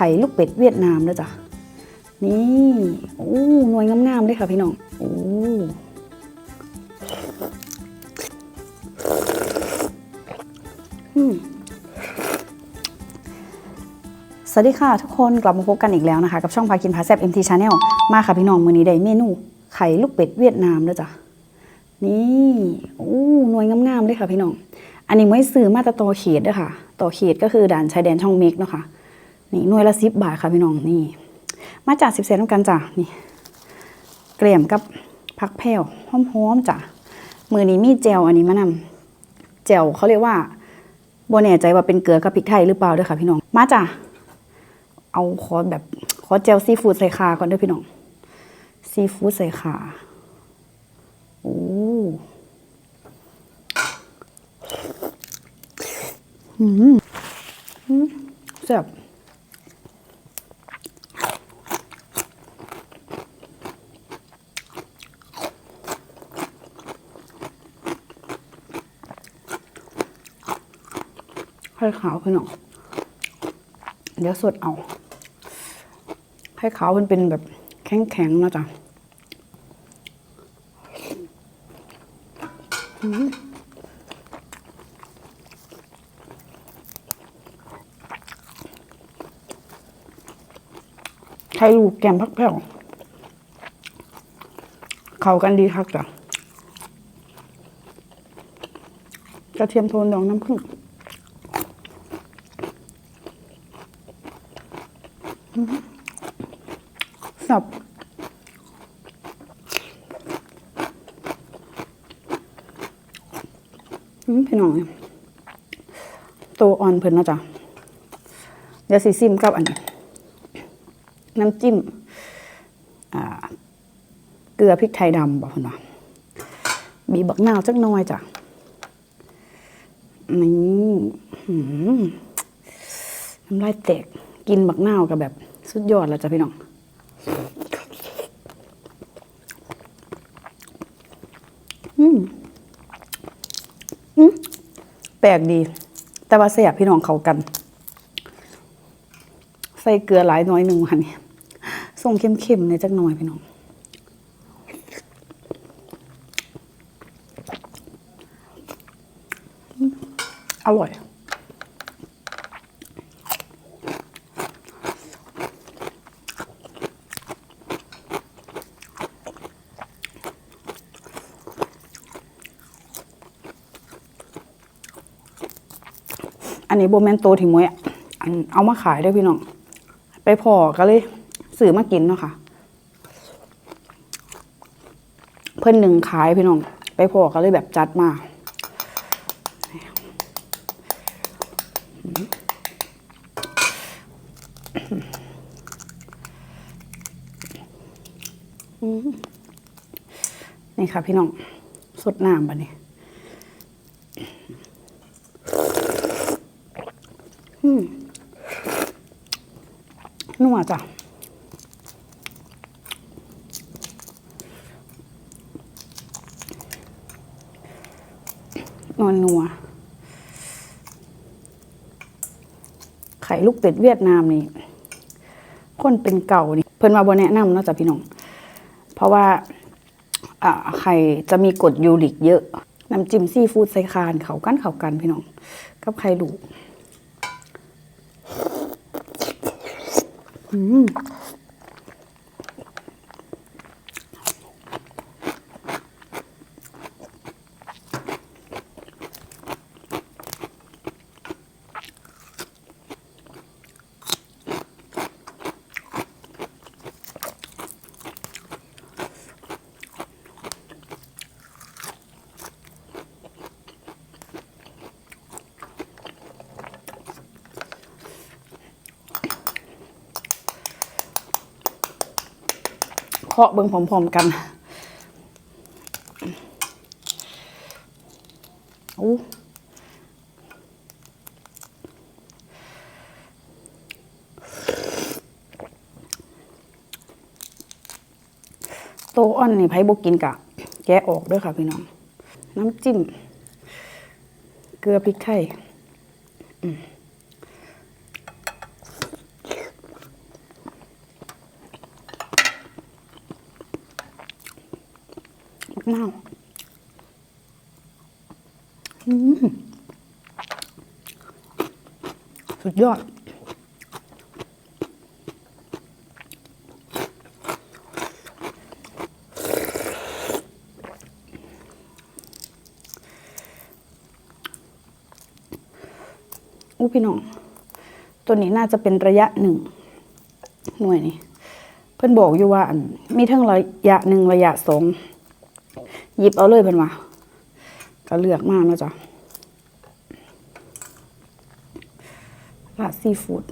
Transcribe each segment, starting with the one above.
ข่ลูกเป็ดเวียดนามด้วจ้ะ นี่โอ้หน่วยงามๆเลยค่ะพี่น้อง โอ้สวัสดีค่ะทุกคนกลับมาพบกันอีกแล้วนะคะ กับช่องพากินพาแซบ MT Channel มาค่ะพี่น้องมือนี้ได้เมนู ไข่ลูกเป็ดเวียดนามด้วจ้ะ นี่โอ้หน่วยงามๆเลยค่ะพี่น้อง อันนี้ไม่ซื้อมาแต่ต่อเขตด้วยค่ะต่อเขตก็คือด่านชายแดนช่องเมกเนาะค่ะ นี่หน่วยละสิบบาทค่ะพี่น้องนี่ มาจากสิบเซนต์กันจ้ะนี่เกลี่ยมกับผักแผ่วหอมๆจ้ะมือนี้มีแจวอันนี้มานำแจวเขาเรียกว่าโบแน่ใจว่าเป็นเกลือกับพริกไทยหรือเปล่าด้วยค่ะพี่น้องมาจ้ะเอาขอแบบขอแจวซีฟู้ดใส่ขาก่อนด้วยพี่น้องซีฟู้ดใส่ขาโอ้อืมอืมแซ่บ ไข่ขาวพี่น้องเดี๋ยวสดเอาไข่ขาวมันเป็นแบบแข็งๆนะจ๊ะอืมไข่ลูกแกมพักแผ่วเข้ากันดีครับจ้ะกระเทียมโทนดองน้ำผึ้ง สับอืมพี่น้องตัวอ่อนเพิ่นนะจ้ะเดี๋ยวสิซิมกับอันนี้น้ำจิ้มอ่าเกลือพริกไทยดำบอกเพิ่นว่าบีบบักนาวจักน่อยจ้ะนี่น้ำลายแตกกินบักนาวกับแบบ สุดยอดแล้วจ้ะพี่น้องอืมอืมแปลกดี แต่ว่าแซ่บพี่น้องเขากัน ใส่เกลือหลายน้อยหนึ่งค่ะนี่ส่งเข้มๆในอยจักหน่อยพี่น้องอร่อย อันนี้โบแมนโตที่มวยอันเอามาขายเด้วยพี่น้อง ไปพอก็เลยซื้อมากินเนาะค่ะ เพิ่อนหนึ่งขายพี่น้อง ไปพอก็เลยแบบจัดมานี่ค่ะพี่น้องสดน้ำบะนี่อืม นัวจ้ะนัวนัว ไข่ลูกเป็ดเวียดนามนี่คนเป็นเก่านี่ เพิ่นมาบ่แนะนำเนาะจ้ะพี่น้อง เพราะว่าอ่าไข่จะมีกรดยูริกเยอะ น้ำจิ้มซีฟู้ดใส่คานเขากันเขากันพี่น้อง กับไข่ลูก อืาะเบิ่งพร้อมๆกันอู้โตอ่อนนี่ไผบกินกะ แกะออกด้วยค่ะพี่น้อง น้ำจิ้ม เกลือพริกไทยอืม มากอืมสุดยอดอู้พี่น้อง ตัวนี้น่าจะเป็นระยะหนึ่ง หน่วยนี่เพื่อนบอกอยู่ว่า มีทั้งระยะหนึ่งระยะสอง หยิบเอาเลยเพิ่นว่าก็เลือกมากนะจ๊ะลาซีฟู้ด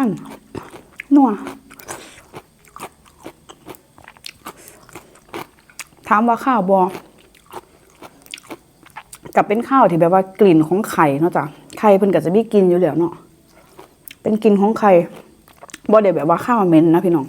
มันนัวถามว่าข้าวบอกับเป็นข้าวที่แบบว่ากลิ่นของไข่เนาะจ้ะไข่เพิ่นก็จะมีกลินอยู่แล้วเนาะเป็นกลิ่นของไข่บ่ได้แบบว่าข้าวเหม็นนะพี่น้อง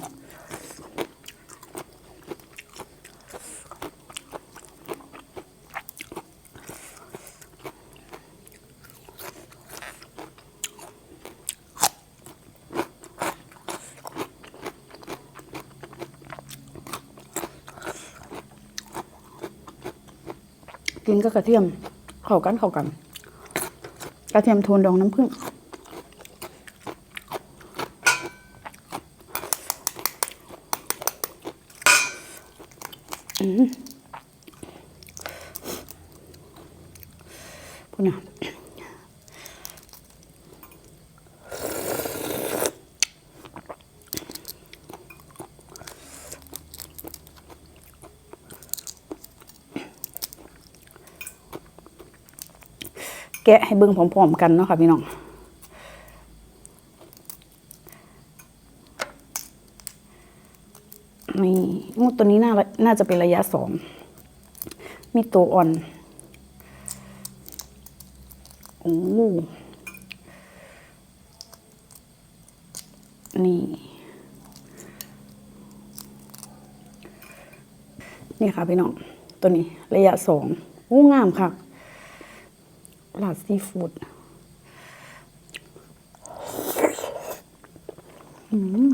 กินก็กระเทียม เข้ากันเข้ากัน กระเทียมโทนดองน้ำผึ้งอืมพูดนะะให้เบิ่งพร้อมๆกันเนาะค่ะพี่น้องนี่งูตัวนี้น่าน่าจะเป็นระยะสองมีตัวอ่อนโอ้นี่ นี่ค่ะพี่น้อง ตัวนี้ระยะสองโอ้งามค่ะ ลาดซีฟู้ดอืม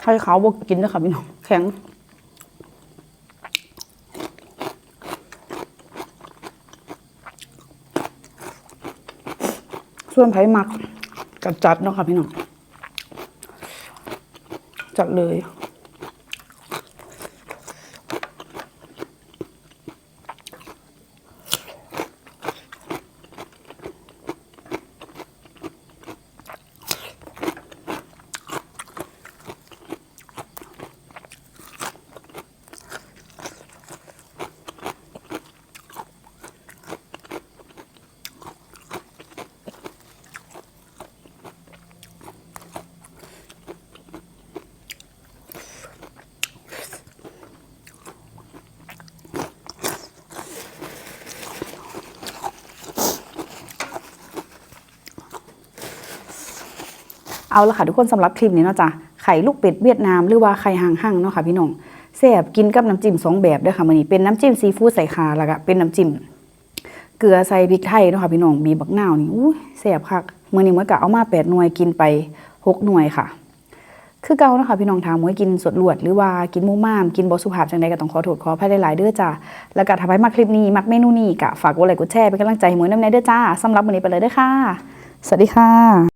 ใครเขาบอกกินนะคะพี่น้อง แข็งส่วนไผ่หมักกับจัดเนาะค่ะพี่น้อง จัดเลย เอาละค่ะทุกคนสำหรับคลิปนี้เนาะจ้ะไข่ลูกเป็ดเวียดนามหรือว่าไข่ห่างห่างเนาะค่ะพี่น้องแซ่บกินกับน้ำจิ้มสองแบบด้วยค่ะมื้อนี้เป็นน้ำจิ้มซีฟู้ดใส่คาแล้วก็เป็นน้ำจิ้มเกลือใส่พริกไทยเนาะค่ะพี่น้องบีบักนาวนี่อุ้ยแซ่บคักมื้อนี้เมื้อกะเอามาแปดหน่วยกินไปหกหน่วยค่ะ คือเก่าเนาะคะพี่น้องถามว่ากินสดลวด หรือว่ากินมูม่ามกินบสุภาพจังใดก็ต้องขอโทษขออภัยหลายๆเด้อจ้าแล้วก็ถ้าใครมักคลิปนี้มักเมนูนี้ก็ฝากกดไลค์กดแชร์เป็นกำลังใจให้มวยน้ำในเด้อจ้าสำหรับมื้อนี้ไปเลยเด้อค่ะ สวัสดีค่ะ